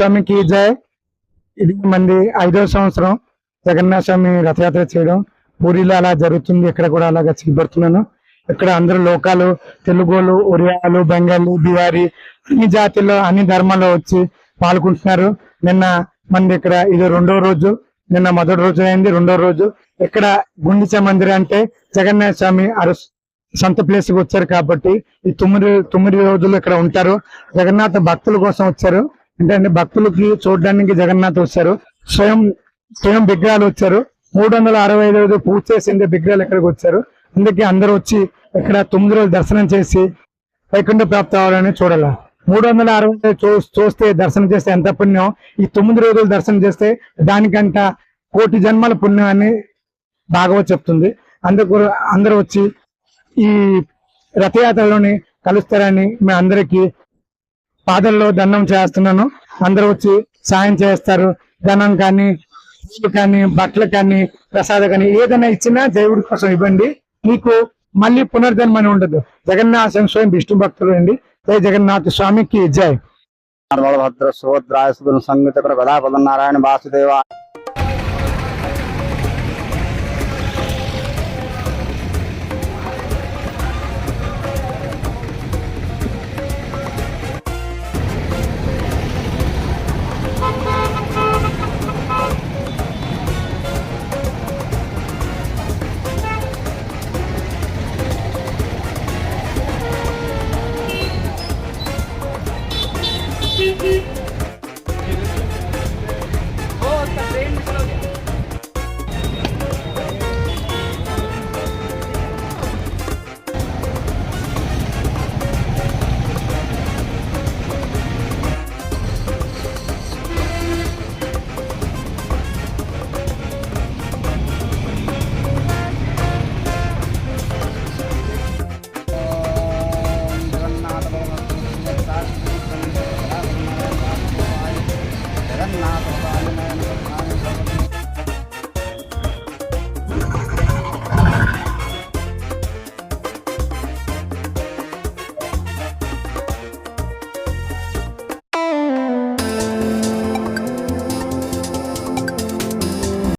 స్వామికి జయ ఇది మంది ఐదవ సంవత్సరం జగన్నాథ స్వామి రథయాత్ర చేయడం. పూరిలో అలా జరుగుతుంది. ఇక్కడ కూడా అలాగా చేయబడుతున్నాను ఇక్కడ అందరూ లోకాలు తెలుగులు ఒరియాలు బెంగాలీ బిహారీ అన్ని జాతిలో అన్ని ధర్మాల్లో వచ్చి పాల్గొంటున్నారు. నిన్న మంది ఇక్కడ ఇది రెండో రోజు. నిన్న మొదటి రోజు అయింది రెండో రోజు. ఇక్కడ గుండిచ మందిరం అంటే జగన్నాథ స్వామి అరస్ సొంత ప్లేస్కి వచ్చారు కాబట్టి ఈ తొమ్మిది తొమ్మిది రోజులు ఇక్కడ ఉంటారు. జగన్నాథ భక్తుల కోసం వచ్చారు. అంటే భక్తులకి చూడడానికి జగన్నాథ్ వచ్చారు స్వయం స్వయం విగ్రహాలు వచ్చారు. మూడు వందల అరవై ఐదు పూజ చేసిందే విగ్రహాలు ఇక్కడికి వచ్చారు. అందుకే అందరూ వచ్చి ఇక్కడ తొమ్మిది రోజులు దర్శనం చేసి వైకుంఠ ప్రాప్తి అవ్వాలని చూడాల. మూడు వందల అరవై చూ- చూస్తే దర్శనం చేస్తే ఎంత పుణ్యం? ఈ తొమ్మిది రోజులు దర్శనం చేస్తే దానికంట కోటి జన్మల పుణ్యం అని భాగవత్ చెప్తుంది. అందుకు అందరూ వచ్చి ఈ రథయాత్రలోని కలుస్తారని మీ అందరికీ పాదల్లో దండం చేస్తున్నాను. అందరూ వచ్చి సాయం చేస్తారు. ధనం కానీ పూలు కానీ బట్టలు కానీ ప్రసాదం కానీ ఏదైనా ఇచ్చినా దేవుడి కోసం ఇవ్వండి. మీకు మళ్ళీ పునర్జన్మ అని ఉండదు. జగన్నాథ స్వయం విష్ణు భక్తులు అండి. జై జగన్నాథ స్వామికి జై. భద్ర సుభద్రాయ సుగుణ సంగీత గదాపద నారాయణ వాసుదేవ